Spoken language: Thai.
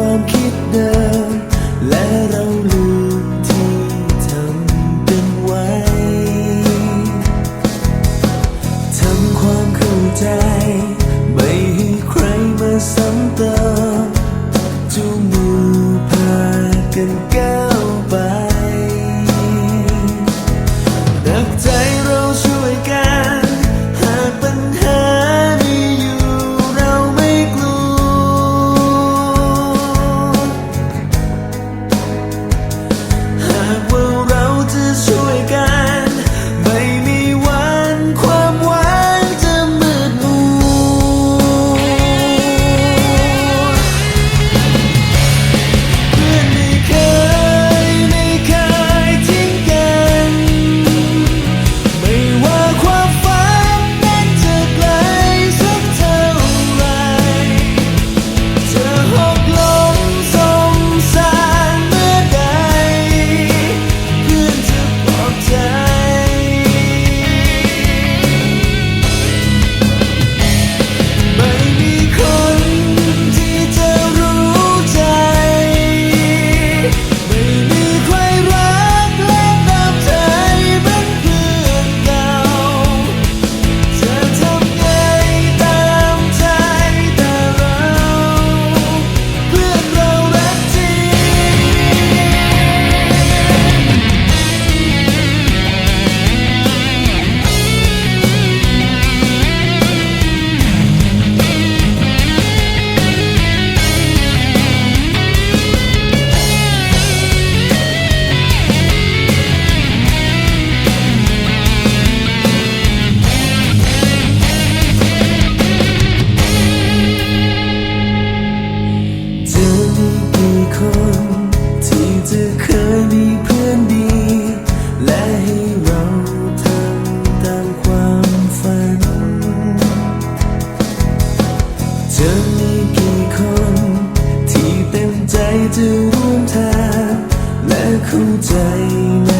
ความคิดเดิม และเราลืมที่ทำกันไว้ทำความเข้าใจ ไม่ให้ใครมาซ้ำเติมจูงมือพากัน จะร่วมทางและเข้าใจในความสำคัญ